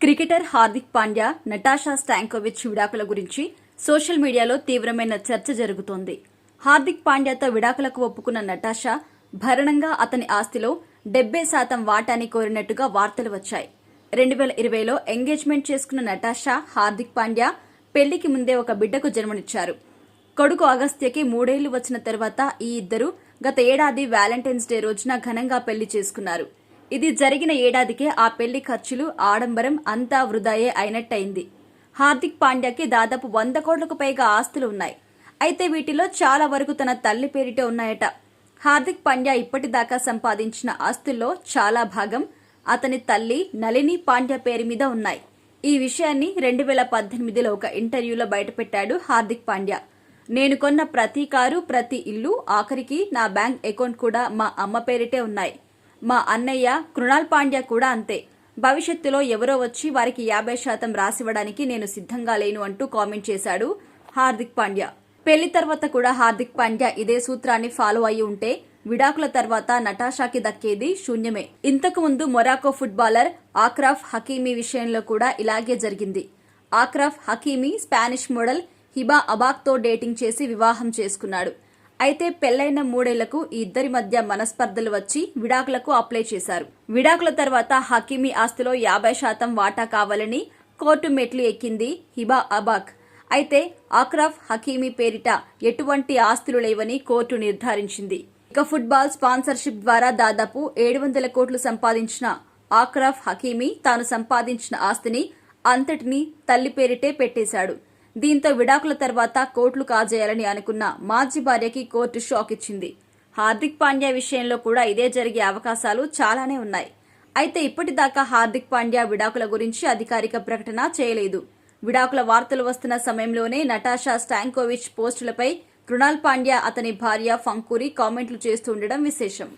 Cricketer Hardik Pandya Natasha Stankovic విడాకుల గురించి social మీడియాలో తీవ్రమైన చర్చ జరుగుతోంది. హార్దిక్ పాండ్యాతో విడాకులకు ఒప్పుకున్న నటాషా భరణంగా అతని ఆస్తిలో డెబ్బై శాతం వాటాని కోరినట్టుగా వార్తలు వచ్చాయి. రెండు వేల ఇరవైలో ఎంగేజ్మెంట్ చేసుకున్న నటాషా హార్దిక్ పాండ్యా పెళ్ళికి ముందే ఒక బిడ్డకు జన్మనిచ్చారు. కొడుకు అగస్త్యకి మూడేళ్ళు వచ్చిన తర్వాత ఈ ఇద్దరు గత ఏడాది వ్యాలంటైన్స్ డే రోజున ఘనంగా పెళ్ళి చేసుకున్నారు. ఇది జరిగిన ఏడాదికే ఆ పెళ్ళి ఖర్చులు ఆడంబరం అంతా వృధాయే అయినట్టయింది. హార్దిక్ పాండ్యాకి దాదాపు వంద కోట్లకు పైగా ఆస్తులు ఉన్నాయి. అయితే వీటిలో చాలా వరకు తన తల్లి పేరిటే ఉన్నాయట. హార్దిక్ పాండ్యా ఇప్పటిదాకా సంపాదించిన ఆస్తుల్లో చాలా భాగం అతని తల్లి నళిని పాండ్యా పేరు మీద ఉన్నాయి. ఈ విషయాన్ని రెండు వేల పద్దెనిమిదిలో ఒక ఇంటర్వ్యూలో బయటపెట్టాడు హార్దిక్ పాండ్యా. నేను కొన్న ప్రతి కారు ప్రతి ఇల్లు ఆఖరికి నా బ్యాంక్ అకౌంట్ కూడా మా అమ్మ పేరిటే ఉన్నాయి. మా అన్నయ్య కృణాల్ పాండ్యా కూడా అంతే. భవిష్యత్తులో ఎవరో వచ్చి వారికి యాభై శాతం రాసివ్వడానికి నేను సిద్ధంగా లేను అంటూ కామెంట్ చేశాడు హార్దిక్ పాండ్యా. పెళ్ళి తర్వాత కూడా హార్దిక్ పాండ్యా ఇదే సూత్రాన్ని ఫాలో అయి ఉంటే విడాకుల తర్వాత నటాషాకి దక్కేది శూన్యమే. ఇంతకు ముందు మొరాకో ఫుట్బాలర్ ఆక్రాఫ్ హకీమీ విషయంలో కూడా ఇలాగే జరిగింది. Achraf Hakimi Spanish model Hiba అబాక్తో dating చేసి వివాహం చేసుకున్నాడు. అయితే పెళ్ళైన మూడేళ్ళకు ఇద్దరి మధ్య మనస్పర్ధలు వచ్చి విడాకులకు అప్లై చేశారు. విడాకుల తర్వాత హకీమీ ఆస్తిలో యాభై శాతం వాటా కావాలని కోర్టు మెట్లు ఎక్కింది హిబా అబాక్. అయితే ఆక్రాఫ్ హకీమీ పేరిట ఎటువంటి ఆస్తులు లేవని కోర్టు నిర్ధారించింది. ఇక ఫుట్బాల్ స్పాన్సర్షిప్ ద్వారా దాదాపు ఏడు వందల కోట్లు సంపాదించిన ఆక్రాఫ్ హకీమీ తాను సంపాదించిన ఆస్తిని అంతటినీ తల్లి పేరిటే పెట్టేశాడు. దీంతో విడాకుల తర్వాత కోర్టులు కాజేయాలని అనుకున్న మాజీ భార్యకి కోర్టు షాక్ ఇచ్చింది. హార్దిక్ పాండ్యా విషయంలో కూడా ఇదే జరిగే అవకాశాలు చాలానే ఉన్నాయి. అయితే ఇప్పటిదాకా హార్దిక్ పాండ్యా విడాకుల గురించి అధికారిక ప్రకటన చేయలేదు. విడాకుల వార్తలు వస్తున్న సమయంలోనే నటాషా స్టాంకోవిచ్ పోస్టులపై కృణాల్ పాండ్యా అతని భార్య ఫంకూరి కామెంట్లు చేస్తూ ఉండడం విశేషం.